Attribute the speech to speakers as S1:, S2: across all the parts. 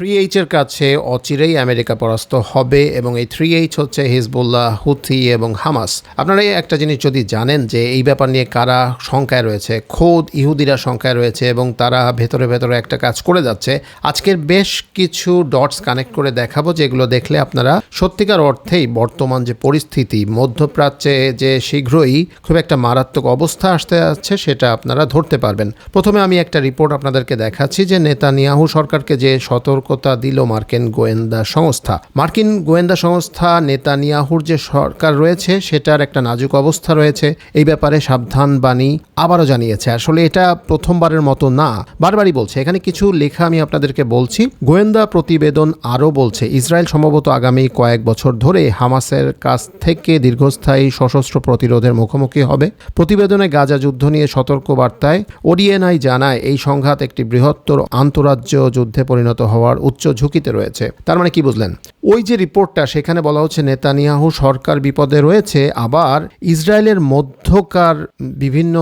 S1: Three এইচের কাছে অচিরেই America পরাস্ত হবে এবং এই থ্রি এইচ হচ্ছে হিজবুল্লাহ, হুথি এবং হামাস। আপনারা একটা জিনিস যদি জানেন যে এই ব্যাপার নিয়ে কারা শঙ্কায় রয়েছে, খোদ ইহুদিরা শঙ্কায় রয়েছে এবং তারা ভেতরে ভেতরে একটা কাজ করে যাচ্ছে, আজকের বেশ কিছু ডটস কানেক্ট করে দেখাবো যেগুলো দেখলে আপনারা সত্যিকার অর্থেই বর্তমান যে পরিস্থিতি, মধ্যপ্রাচ্যে যে শীঘ্রই খুব একটা মারাত্মক অবস্থা আসতে যাচ্ছে সেটা আপনারা ধরতে পারবেন। প্রথমে আমি একটা রিপোর্ট আপনাদেরকে দেখাচ্ছি যে নেতানিয়াহু সরকারকে যে সতর্কতা দিল মার্কিন গোয়েন্দা সংস্থা। মার্কিন গোয়েন্দা সংস্থা নেতানিয়াহুর যে সরকার রয়েছে, সেটার একটা নাজুক অবস্থা রয়েছে। এই ব্যাপারে সাবধান বাণী আবারও জানিয়েছে। আসলে এটা প্রথমবারের মতো না। বারবারই বলছে। এখানে কিছু লেখা আমি আপনাদেরকে বলছি। গোয়েন্দা প্রতিবেদন আরও বলছে, ইসরায়েল সম্ভবত আগামী কয়েক বছর ধরে হামাসের কাছ থেকে দীর্ঘস্থায়ী সশস্ত্র প্রতিরোধের মুখোমুখি হবে। প্রতিবেদনে গাজা যুদ্ধ নিয়ে সতর্ক বার্তায় ওডিএনআই জানায়, এই সংঘাত একটি বৃহত্তর আন্তরাজ্য যুদ্ধে পরিণত হওয়ার উচ্চ ঝুঁকিতে রয়েছে। তার মানে কি বুঝলেন? ওই যে রিপোর্টটা, সেখানে বলা হচ্ছে নেতানিয়াহু সরকার বিপদে রয়েছে, আবার ইসরায়েলের মধ্যকার বিভিন্ন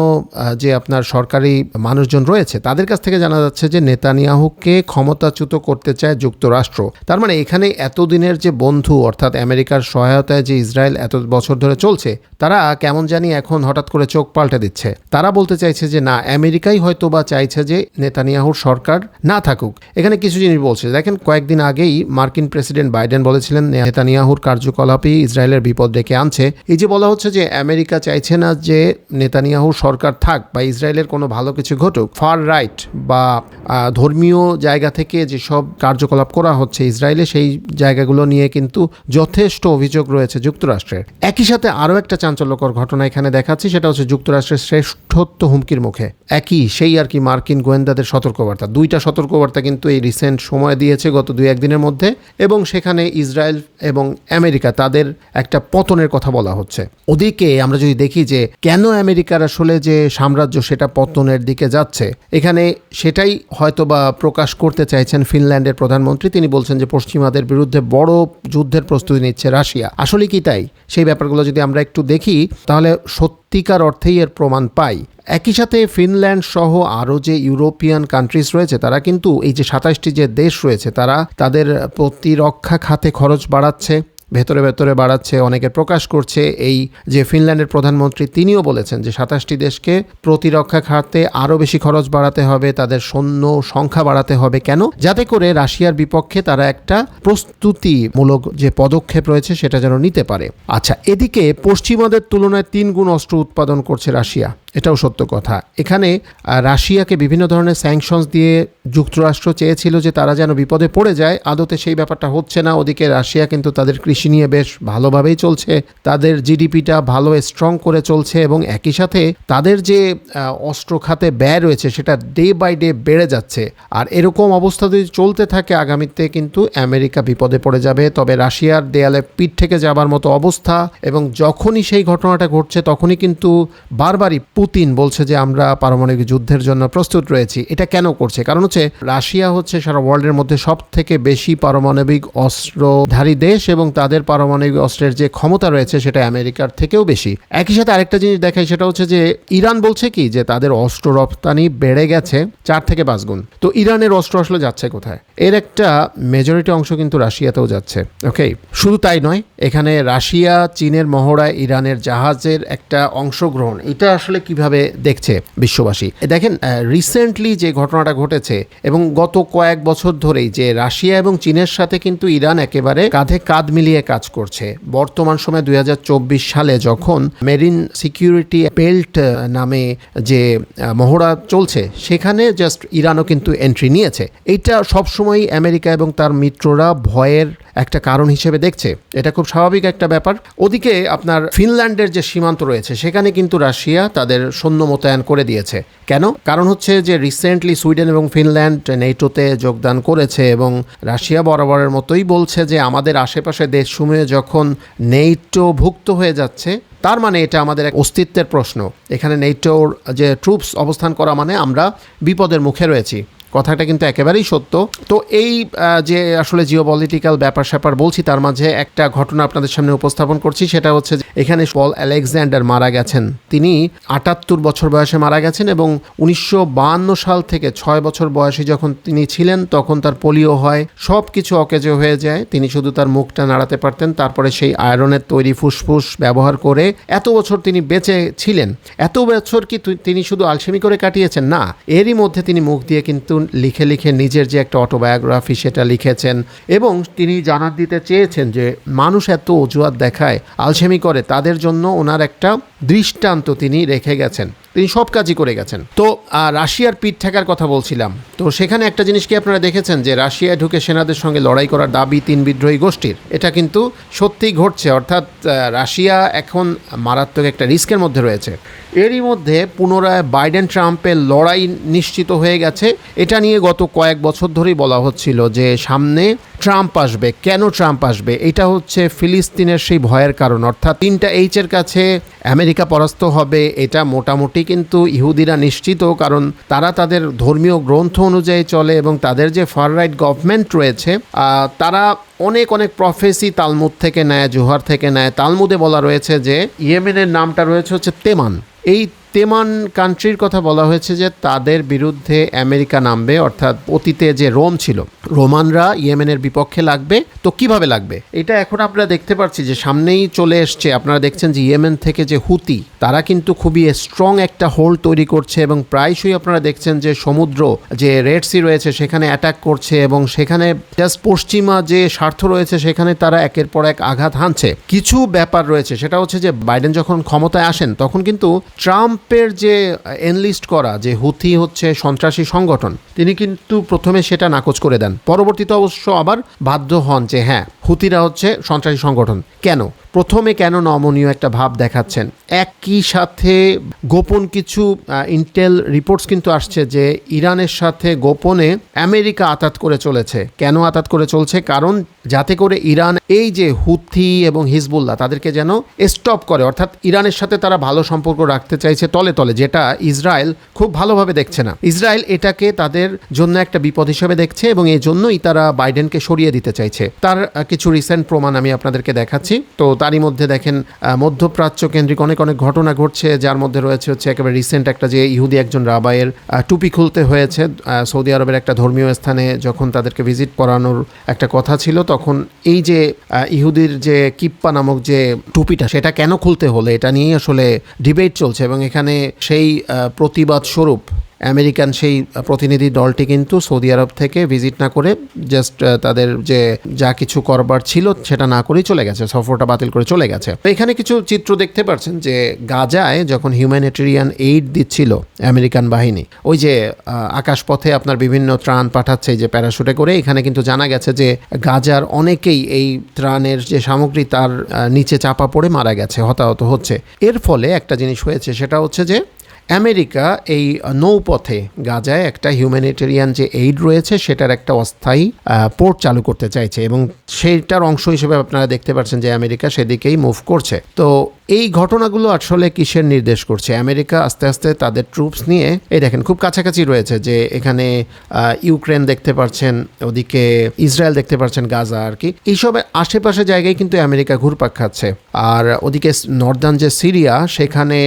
S1: যে আপনার সরকারি মানুষজন রয়েছে, তাদের কাছ থেকে জানা যাচ্ছে যে নেতানিয়াহুকে ক্ষমতাচ্যুত করতে চায় যুক্তরাষ্ট্র। তার মানে এখানে এতদিনের যে বন্ধু, অর্থাৎ আমেরিকার সহায়তায় যে ইসরায়েল এত বছর ধরে চলছে, তারা কেমন জানি এখন হঠাৎ করে চোখ পাল্টে দিচ্ছে। তারা বলতে চাইছে যে, না, আমেরিকাই হয়তো বা চাইছে যে নেতানিয়াহুর সরকার না থাকুক। এখানে কিছু জিনিস বলছে। দেখেন, কয়েকদিন আগেই মার্কিন প্রেসিডেন্ট বাইডেন বলেছিলেন, নেতানিয়াহুর কার্যকলাপই ইসরায়েলের বিপদ ডেকে আনছে। এই যে বলা হচ্ছে যে আমেরিকা চাইছে না যে নেতানিয়াহুর সরকার থাক বা ইসরায়েলের কোনো ভালো কিছু ঘটুক, ফার রাইট বা ধর্মীয় জায়গা থেকে যেসব কার্যকলাপ করা হচ্ছে ইসরায়েলে, সেই জায়গাগুলো নিয়ে কিন্তু যথেষ্ট অভিযোগ রয়েছে যুক্তরাষ্ট্রের। একই সাথে আরও একটা চাঞ্চল্যকর ঘটনা এখানে দেখাচ্ছি, সেটা হচ্ছে যুক্তরাষ্ট্রের শ্রেষ্ঠত্ব হুমকির মুখে। একই, সেই আর কি মার্কিন গোয়েন্দাদের সতর্কবার্তা। দুইটা সতর্কবার্তা কিন্তু এই রিসেন্ট সময় দিয়েছে গত দুই একদিনের মধ্যে এবং সেখানে ইসরায়েল এবং আমেরিকা, তাদের একটা পতনের কথা বলা হচ্ছে। ওদিকে আমরা যদি দেখি যে কেন আমেরিকার আসলে যে সাম্রাজ্য সেটা পতনের দিকে যাচ্ছে, এখানে সেটাই হয়তো বা প্রকাশ করতে চাইছেন ফিনল্যান্ডের প্রধানমন্ত্রী। তিনি বলছেন যে পশ্চিমাদের বিরুদ্ধে বড় যুদ্ধের প্রস্তুতি নিচ্ছে রাশিয়া। আসলে কি তাই? সেই ব্যাপারগুলো যদি আমরা একটু দেখি, তাহলে সত্যিকার অর্থেই এর প্রমাণ পাই। একই সাথে ফিনল্যান্ড সহ আরও যে ইউরোপিয়ান কান্ট্রিজ রয়েছে, তারা কিন্তু এই যে সাতাশটি যে দেশ রয়েছে, তারা তাদের প্রতিরক্ষা খাতে খরচ বাড়াচ্ছে। ভেতরে ভেতরে বাড়াচ্ছে, অনেকে প্রকাশ করছে। এই যে ফিনল্যান্ডের প্রধানমন্ত্রী, তিনিও বলেছেন যে সাতাশটি দেশকে প্রতিরক্ষা খাতে আরও বেশি খরচ বাড়াতে হবে, তাদের সৈন্য সংখ্যা বাড়াতে হবে। কেন? যাতে করে রাশিয়ার বিপক্ষে তারা একটা প্রস্তুতিমূলক যে পদক্ষেপ রয়েছে, সেটা যেন নিতে পারে। আচ্ছা এদিকে পশ্চিমাদের তুলনায় তিন গুণ অস্ত্র উৎপাদন করছে রাশিয়া। এটাও সত্য কথা। এখানে রাশিয়াকে বিভিন্ন ধরনের স্যাংশনস দিয়ে যুক্তরাষ্ট্র চেয়েছিল যে তারা যেন বিপদে পড়ে যায়, আদতে সেই ব্যাপারটা হচ্ছে না। ওদিকে রাশিয়া কিন্তু তাদের কৃষি নিয়ে বেশ ভালোভাবেই চলছে। তাদের জিডিপিটা ভালো স্ট্রং করে চলছে এবং একই সাথে তাদের যে অস্ত্র খাতে ব্যয় রয়েছে সেটা ডে বাই ডে বেড়ে যাচ্ছে। আর এরকম অবস্থা যদি চলতে থাকে, আগামীতে কিন্তু আমেরিকা বিপদে পড়ে যাবে। তবে রাশিয়ার দেয়ালে পিঠ থেকে যাবার মতো অবস্থা এবং যখনই সেই ঘটনাটা ঘটছে, তখনই কিন্তু বারবারই পুতিন বলছে যে আমরা পারমাণবিক যুদ্ধের জন্য প্রস্তুত রয়েছি। এটা কেন করছে? কারণ হচ্ছে রাশিয়া হচ্ছে সারা ওয়ার্ল্ডের মধ্যে সব থেকে বেশি পারমাণবিক অস্ত্রধারী দেশ এবং তাদের পারমাণবিক অস্ত্রের যে ক্ষমতা রয়েছে সেটা আমেরিকার থেকেও বেশি। একই সাথে আরেকটা জিনিস দেখায় সেটা হচ্ছে যে ইরান বলছে কি, যে তাদের অস্ত্র রপ্তানি বেড়ে গেছে চার থেকে পাঁচ গুণ। তো ইরানের অস্ত্র আসলে যাচ্ছে কোথায়? এর একটা মেজরিটি অংশ কিন্তু রাশিয়াতেও যাচ্ছে। ওকে শুধু তাই নয়, এখানে রাশিয়া, চীনের মহড়ায় ইরানের জাহাজের একটা অংশগ্রহণ, এটা আসলে কীভাবে দেখছে বিশ্ববাসী? দেখেন রিসেন্টলি যে ঘটনাটা ঘটেছে এবং গত কয়েক বছর ধরেই যে রাশিয়া এবং চীনের সাথে কিন্তু ইরান একেবারে কাঁধে কাঁধ মিলিয়ে কাজ করছে। বর্তমান সময়ে দুই সালে যখন মেরিন সিকিউরিটি বেল্ট নামে যে মহড়া চলছে, সেখানে জাস্ট ইরানও কিন্তু এন্ট্রি নিয়েছে। এইটা সবসময় আমেরিকা এবং তার মিত্ররা ভয়ের একটা কারণ হিসেবে দেখছে। এটা খুব স্বাভাবিক একটা ব্যাপার। ওদিকে আপনার ফিনল্যান্ডের যে সীমান্ত রয়েছে, সেখানে কিন্তু রাশিয়া তাদের সৈন্য মোতায়েন করে দিয়েছে। কেন? কারণ হচ্ছে যে রিসেন্টলি সুইডেন এবং ফিনল্যান্ড নেটোতে যোগদান করেছে এবং রাশিয়া বরাবরের মতোই বলছে যে আমাদের আশেপাশে দেশসমূহে যখন নেটো ভুক্ত হয়ে যাচ্ছে, তার মানে এটা আমাদের এক অস্তিত্বের প্রশ্ন। এখানে নেটোর যে ট্রুপস অবস্থান করা মানে আমরা বিপদের মুখে রয়েছি। কথাটা কিন্তু একেবারেই সত্য। তো এই যে আসলে জিও পলিটিক্যাল ব্যাপার স্যাপার বলছি, তার মাঝে একটা ঘটনা আপনাদের সামনে উপস্থাপন করছি, সেটা হচ্ছে এখানে পল আলেকজান্ডার মারা গেছেন। তিনি আটাত্তর বছর বয়সে মারা গেছেন এবং উনিশশো সাল থেকে ছয় বছর বয়সে যখন তিনি ছিলেন, তখন তার পোলিও হয়। সব কিছু অকেজো হয়ে যায়। তিনি শুধু তার মুখটা নাড়াতে পারতেন, তারপরে সেই আয়রনের তৈরি ফুসফুস ব্যবহার করে এত বছর তিনি বেঁচে ছিলেন। এত বছর কি তিনি শুধু আলসেমি করে কাটিয়েছেন? না, এরই মধ্যে তিনি মুখ দিয়ে কিন্তু লিখে লিখে নিজের যে একটা অটোবায়োগ্রাফি সেটা লিখেছেন এবং তিনি জানার দিতে চেয়েছেন যে মানুষ এত অজুহাত দেখায়, আলসেমি করে, তাদের জন্য ওনার একটা দৃষ্টান্ত তিনি রেখে গেছেন। তিনি সব কাজই করে গেছেন। তো রাশিয়ার পিঠ ঠেকার কথা বলছিলাম। তো সেখানে একটা জিনিস কি আপনারা দেখেছেন যে রাশিয়ায় ঢুকে সেনাদের সঙ্গে লড়াই করার দাবি তিন বিদ্রোহী গোষ্ঠীর? এটা কিন্তু সত্যিই ঘটছে। অর্থাৎ রাশিয়া এখন মারাত্মক একটা রিস্কের মধ্যে রয়েছে। এরই মধ্যে পুনরায় বাইডেন ট্রাম্পের লড়াই নিশ্চিত হয়ে গেছে। এটা নিয়ে গত কয়েক বছর ধরেই বলা হচ্ছিল যে সামনে ট্রাম্প আসবে? কেন ট্রাম্প আসবে? এটা হচ্ছে ফিলিস্তিনের সেই ভয়ের কারণ। অর্থাৎ তিনটা এইচের কাছে আমেরিকা পরাস্ত হবে, এটা মোটামুটি কিন্তু ইহুদিরা নিশ্চিত, কারণ তারা তাদের ধর্মীয় গ্রন্থ অনুযায়ী চলে এবং তাদের যে ফার রাইট গভর্নমেন্ট রয়েছে তারা অনেক অনেক প্রফেসি তালমুদ থেকে নেয়, জোহার থেকে নেয়। তালমুদে বলা রয়েছে যে, ইয়েমেনের নামটা রয়েছে হচ্ছে তেমান। এই তেমান কান্ট্রির কথা বলা হয়েছে যে তাদের বিরুদ্ধে আমেরিকা নামবে, অর্থাৎ অতীতে যে রোম ছিল, রোমানরা ইয়েমেনের বিপক্ষে লাগবে। তো কীভাবে লাগবে? এটা এখন আমরা দেখতে পাচ্ছি যে সামনেই চলে এসছে। আপনারা দেখছেন যে ইয়েমেন থেকে যে হুতি, তারা কিন্তু খুবই স্ট্রং একটা হোল্ড তৈরি করছে এবং প্রায়শই আপনারা দেখছেন যে সমুদ্র, যে রেড সি রয়েছে, সেখানে অ্যাটাক করছে এবং সেখানে জাস্ট পশ্চিমা যে স্বার্থ রয়েছে, সেখানে তারা একের পর এক আঘাত হানছে। কিছু ব্যাপার রয়েছে, সেটা হচ্ছে যে বাইডেন যখন ক্ষমতায় আসেন, তখন কিন্তু ট্রাম্পের যে এনলিস্ট করা, যে হুথি হচ্ছে সন্ত্রাসী সংগঠন, তিনি কিন্তু প্রথমে সেটা নাকচ করে দেন। পরবর্তীতে অবশ্য আবার বাধ্য হন যে হ্যাঁ হুতিরা হচ্ছে সন্ত্রাসী সংগঠন। কেন? প্রথমে কেন নমনীয় একটা ভাব দেখাচ্ছেন? একই সাথে গোপন কিছু ইন্টেল রিপোর্টস কিন্তু আসছে যে ইরানের সাথে গোপনে আমেরিকা আতাত করে চলেছে। কেন আতাত করে চলছে? কারণ যাতে করে ইরান এই যে হুথি এবং হিজবুল্লাহ তাদেরকে যেন স্টপ করে, অর্থাৎ ইরানের সাথে তারা ভালো সম্পর্ক রাখতে চাইছে তলে তলে, যেটা ইসরায়েল খুব ভালোভাবে দেখছে না। ইসরায়েল এটাকে তাদের জন্য একটা বিপদ হিসেবে দেখছে এবং এই জন্যই তারা বাইডেনকে সরিয়ে দিতে চাইছে। তার কিছু রিসেন্ট প্রমাণ আমি আপনাদেরকে দেখাচ্ছি। তো তারই মধ্যে দেখেন মধ্যপ্রাচ্য কেন্দ্রিক অনেক অনেক ঘটনা ঘটছে, যার মধ্যে রয়েছে হচ্ছে একেবারে রিসেন্ট একটা যে ইহুদি একজন রাবায়ের টুপি খুলতে হয়েছে। সৌদি আরবের একটা ধর্মীয় স্থানে যখন তাদেরকে ভিজিট করানোর একটা কথা ছিল, তখন এই যে ইহুদির যে কিপ্পা নামক যে টুপিটা, সেটা কেন খুলতে হলো, এটা নিয়েই আসলে ডিবেট চলছে। এবং এখানে সেই প্রতিবাদ স্বরূপ আমেরিকান সেই প্রতিনিধি দলটি কিন্তু সৌদি আরব থেকে ভিজিট না করে জাস্ট তাদের যে যা কিছু করবার ছিল সেটা না করেই চলে গেছে, সফরটা বাতিল করে চলে গেছে। তো এখানে কিছু চিত্র দেখতে পাচ্ছেন যে গাজায় যখন হিউম্যানিটেরিয়ান এইড দিচ্ছিল আমেরিকান বাহিনী, ওই যে আকাশপথে আপনার বিভিন্ন ত্রাণ পাঠাচ্ছে যে প্যারাশুটে করে, এখানে কিন্তু জানা গেছে যে গাজার অনেকেই এই ত্রাণের যে সামগ্রী তার নিচে চাপা পড়ে মারা গেছে, হতাহত হচ্ছে। এর ফলে একটা জিনিস হয়েছে, সেটা হচ্ছে যে আমেরিকা এই নৌপথে গাজায় একটা হিউম্যানিটেরিয়ান যে এইড রয়েছে, সেটার একটা অস্থায়ী পোর্ট চালু করতে চাইছে এবং সেইটার অংশ হিসেবে আপনারা দেখতে পাচ্ছেন যে আমেরিকা সেদিকেই মুভ করছে। তো এই ঘটনাগুলো আসলে কিসের নির্দেশ করছে? আমেরিকা আস্তে আস্তে তাদের ট্রুপস নিয়ে, এই দেখেন খুব কাছাকাছি রয়েছে যে এখানে ইউক্রেন দেখতে পাচ্ছেন, ওদিকে ইসরায়েল দেখতে পাচ্ছেন, গাজা আর কি। এইসবের আশেপাশে জায়গায় কিন্তু আমেরিকা ঘুরপাক খাচ্ছে। আর ওদিকে নর্দার্ন যে সিরিয়া, সেখানে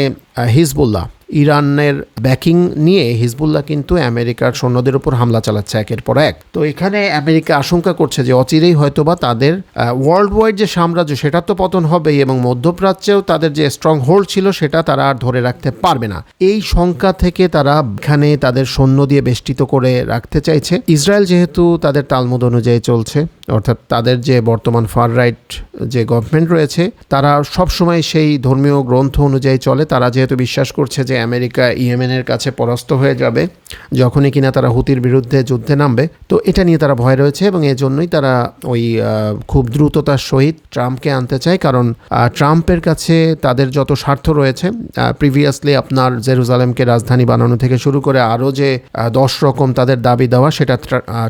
S1: হিজবুল্লাহ। ইরানের ব্যাকিং নিয়ে হিজবুল্লাহ কিন্তু আমেরিকার সৈন্যদের উপর হামলা চালাচ্ছে একের পর এক। তো এখানে আমেরিকা আশঙ্কা করছে যে অচিরেই হয়তোবা তাদের ওয়ার্ল্ড ওয়াইড যে সাম্রাজ্য, সেটা তো পতন হবেই এবং মধ্যপ্রাচ্যেও তাদের যে স্ট্রং হোল্ড ছিল, সেটা তারা আর ধরে রাখতে পারবে না। এই শঙ্কা থেকে তারা এখানে তাদের সৈন্য দিয়ে বেষ্টিত করে রাখতে চাইছে। ইসরায়েল যেহেতু তাদের তালমুদ অনুযায়ী চলছে অর্থাৎ তাদের যে বর্তমান ফার রাইট যে গভর্নমেন্ট রয়েছে, তারা সবসময় সেই ধর্মীয় গ্রন্থ অনুযায়ী চলে। তারা যেহেতু বিশ্বাস করছে যে আমেরিকা ইয়েমেনের কাছে পরাস্ত হয়ে যাবে, যখনই কিনা তারা হুতির বিরুদ্ধে যুদ্ধে নামবে, তো এটা নিয়ে তারা ভয় রয়েছে এবং এই জন্যই তারা ওই খুব দ্রুততার সহিত ট্রাম্পকে আনতে চায়। কারণ ট্রাম্পের কাছে তাদের যত স্বার্থ রয়েছে প্রিভিয়াসলি আপনার জেরুজালেমকে রাজধানী বানানো থেকে শুরু করে আরও যে দশ রকম তাদের দাবি দেওয়া সেটা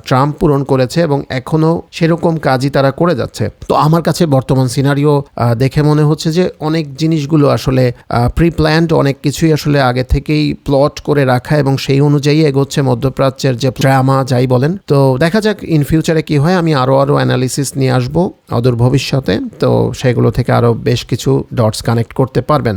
S1: ট্রাম্প পূরণ করেছে এবং এখনও সে এরকম কাজই তারা করে যাচ্ছে। তো আমার কাছে বর্তমান সিনারিও দেখে মনে হচ্ছে যে অনেক জিনিসগুলো আসলে প্রি প্ল্যান্ড অনেক কিছুই আসলে আগে থেকেই প্লট করে রাখা এবং সেই অনুযায়ী এগোচ্ছে মধ্যপ্রাচ্যের যে ড্রামা যাই বলেন। তো দেখা যাক ইন ফিউচারে কি হয়। আমি আরও আরও অ্যানালিসিস নিয়ে আসব অদূর ভবিষ্যতে। তো সেগুলো থেকে আরও বেশ কিছু ডটস কানেক্ট করতে পারবেন।